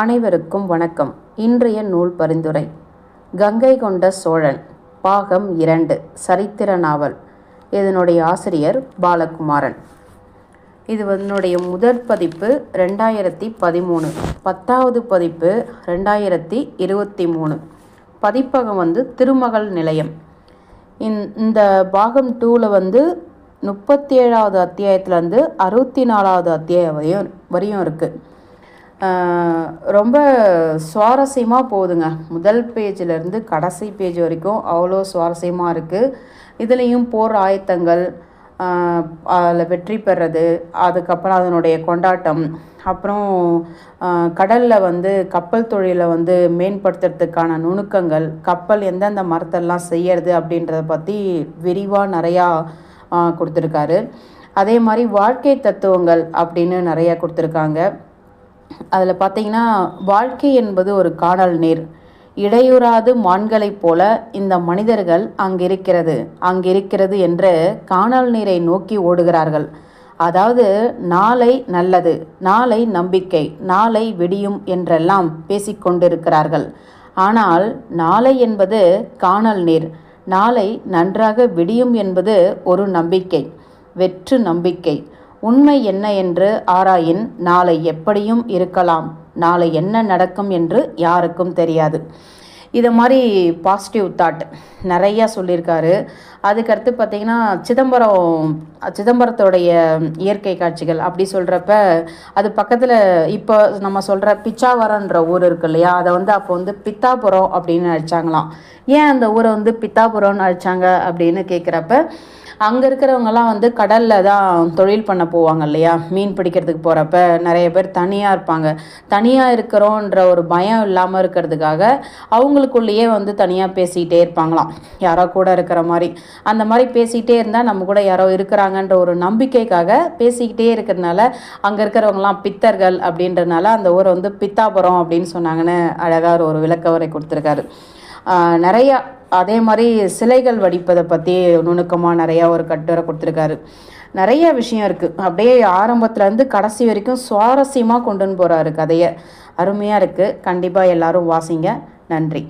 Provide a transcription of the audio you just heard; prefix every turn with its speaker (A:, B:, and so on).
A: அனைவருக்கும் வணக்கம். இன்றைய நூல் பரிந்துரை. கங்கை கொண்ட சோழன் பாகம் இரண்டு சரித்திர நாவல். இதனுடைய ஆசிரியர் பாலகுமாரன். இது என்னுடைய முதற் பதிப்பு ரெண்டாயிரத்தி பதிமூணு. பத்தாவது பதிப்பு ரெண்டாயிரத்தி இருபத்தி மூணு பதிப்பகம் வந்து திருமகள் நிலையம். இந்த பாகம் டூவில் வந்து முப்பத்தி ஏழாவது அத்தியாயத்துலேருந்து அறுபத்தி நாலாவது அத்தியாயம் வரையும் வரையும் இருக்குது ரொம்ப சுவாரஸ்யமாக போகுதுங்க. முதல் பேஜிலேருந்து கடைசி பேஜ் வரைக்கும் அவ்வளோ சுவாரஸ்யமாக இருக்குது இதுலேயும் போர் ஆயத்தங்கள் அதில் வெற்றி பெறது அதுக்கப்புறம் அதனுடைய கொண்டாட்டம் அப்புறம் கடலில் வந்து கப்பல் தொழிலை வந்து மேம்படுத்துறதுக்கான நுணுக்கங்கள் கப்பல் எந்தெந்த மரத்தெல்லாம் செய்யறது அப்படின்றத பற்றி விரிவாக நிறையா கொடுத்துருக்காரு. அதே மாதிரி வாழ்க்கை தத்துவங்கள் அப்படின்னு நிறையா கொடுத்துருக்காங்க. அதில் பார்த்தீங்கன்னா வாழ்க்கை என்பது ஒரு காணல் நீர். இடையூறாது மான்களைப் போல இந்த மனிதர்கள் அங்கிருக்கிறது. அங்கிருக்கிறது என்று காணல் நீரை நோக்கி ஓடுகிறார்கள். அதாவது நாளை நல்லது நாளை நம்பிக்கை நாளை விடியும் என்றெல்லாம் பேசிக்கொண்டிருக்கிறார்கள் ஆனால் நாளை என்பது காணல் நீர். நாளை நன்றாக விடியும் என்பது ஒரு நம்பிக்கை வெற்று நம்பிக்கை. உண்மை என்ன என்று ஆராயின் நாளை எப்படியும் இருக்கலாம். நாளை என்ன நடக்கும் என்று யாருக்கும் தெரியாது. இதை மாதிரி பாசிட்டிவ் தாட் நிறையா சொல்லியிருக்காரு. அதுக்கடுத்து பார்த்திங்கன்னா சிதம்பரம் சிதம்பரத்தோடைய இயற்கை காட்சிகள் அப்படி சொல்கிறப்ப அது பக்கத்தில் இப்போ நம்ம சொல்கிற பிச்சாவரன்ற ஊர் இருக்கு இல்லையா? அதை வந்து அப்போ வந்து பித்தாபுரம் அப்படின்னு அழைச்சாங்களாம். ஏன் அந்த ஊரை வந்து பித்தாபுரம்னு அழைச்சாங்க அப்படின்னு கேட்குறப்ப அங்கே இருக்கிறவங்கலாம் வந்து கடலில் தான் தொழில் பண்ண போவாங்க இல்லையா? மீன் பிடிக்கிறதுக்கு போகிறப்ப நிறைய பேர் தனியாக இருப்பாங்க. தனியாக இருக்கிறோன்ற ஒரு பயம் இல்லாமல் இருக்கிறதுக்காக அவங்களுக்குள்ளேயே வந்து தனியாக பேசிக்கிட்டே இருப்பாங்களாம். யாரோ கூட இருக்கிற மாதிரி. அந்த மாதிரி பேசிக்கிட்டே இருந்தால் நம்ம கூட யாரோ இருக்கிறாங்கன்ற ஒரு நம்பிக்கைக்காக பேசிக்கிட்டே இருக்கிறதுனால அங்கே இருக்கிறவங்களாம் பித்தர்கள் அப்படின்றனால அந்த ஊரை வந்து பித்தாபுரம் அப்படின்னு சொன்னாங்கன்னு அழகாக ஒரு விளக்கவரை கொடுத்துருக்காரு. நிறையா அதே மாதிரி சிலைகள் வடிப்பதை பற்றி நுணுக்கமாக நிறையா ஒரு கட்டுரை கொடுத்துருக்காரு. நிறைய விஷயம் இருக்குது அப்படியே ஆரம்பத்துலேருந்து கடைசி வரைக்கும் சுவாரஸ்யமாக கொண்டுன்னு போகிறாரு கதையை. அருமையாக இருக்குது கண்டிப்பாக எல்லோரும் வாசிங்க. நன்றி.